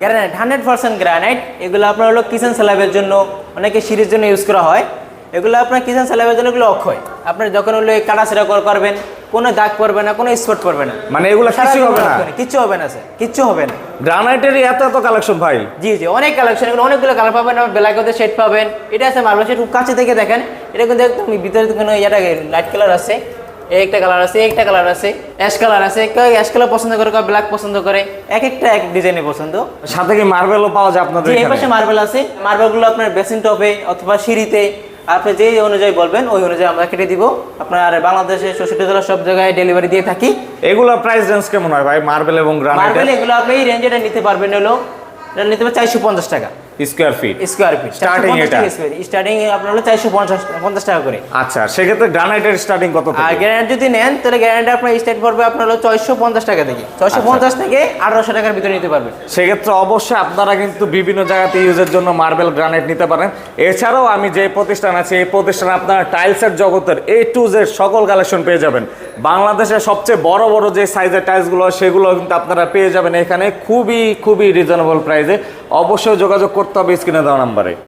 Granite hundred percent granite এগুলো আপনার হলো কিচেন স্ল্যাবের জন্য অনেকে সিঁড়ির জন্য ইউজ করা হয়। এগুলো আপনার কিচেন স্ল্যাবের জন্য এগুলো অক্ষয়। আপনার যখন হলো কাটাছেড়া করবেন কোনো দাগ পড়বে না কোনো স্পট পড়বে না। মানে এগুলো কিছু হবে না। কিচ্ছু হবে না স্যার কিচ্ছু হবে না। গ্রানাইটের এত এত কালেকশন ভাই। জি জি অনেক কালেকশন এগুলো অনেকগুলো কালার পাবেন আবার ব্ল্যাক হতে শেড পাবেন। এটা আছে মার্বেল শেড খুব কাছে থেকে দেখেন এটা কিন্তু একদম ভিতরে কোনো ইয়েটা লাইট কালার আছে। এই একটা কালার আছে একটা কালার আছে। অ্যাশ কালার আছে কেউ অ্যাশ কালার পছন্দ করে কেউ ব্ল্যাক পছন্দ করে। এক একটা এক ডিজাইনে পছন্দ। সাথে কি মার্বেলও পাওয়া যায় আপনাদের এই পাশে মার্বেল আছে। মার্বেলগুলো আপনার বেসিন টপে অথবা সিঁড়িতে। আপনি যে অনুযায়ী বলবেন ওই অনুযায়ী আমরা কেটে দিব। আপনার বাংলাদেশে ষষ্ঠী জেলা সব জায়গায় ডেলিভারি দিয়ে থাকি। এগুলো প্রাইস রেঞ্জ কেমন হয় ভাই? মার্বেল এবং গ্রানাইট মার্বেল এগুলো আপনি এই রেঞ্জে নিতে পারবেন হলো এটা নিতে পারবেন চারশো পঞ্চাশ টাকা। Square feet. Square feet. এটা? স্টার্টিং আপনার হলো টাকা করে। আচ্ছা সেক্ষেত্রে গ্রানাইটের স্টার্টিং কত আর যদি নেন তাহলে গ্যারান্টি আপনার স্টার্ট পড়বে আপনার হলো টাকা থেকে। পঞ্চাশ থেকে আঠারোশো টাকার ভিতরে নিতে পারবেন। সেক্ষেত্রে অবশ্যই আপনারা কিন্তু বিভিন্ন জায়গাতে ইউজের জন্য মার্বেল গ্রানাইট নিতে পারেন। এছাড়াও আমি যে প্রতিষ্ঠান আছে এই প্রতিষ্ঠানে আপনারা টাইলসের জগতের এ টু জেড সকল কালেকশন পেয়ে যাবেন। বাংলাদেশের সবচেয়ে বড় বড় যে সাইজের টাইলসগুলো সেগুলো কিন্তু আপনারা পেয়ে যাবেন এখানে। খুবই খুবই রিজনেবল প্রাইসে অবশ্যই যোগাযোগ করতে হবে স্ক্রিনে দেওয়া নাম্বারে।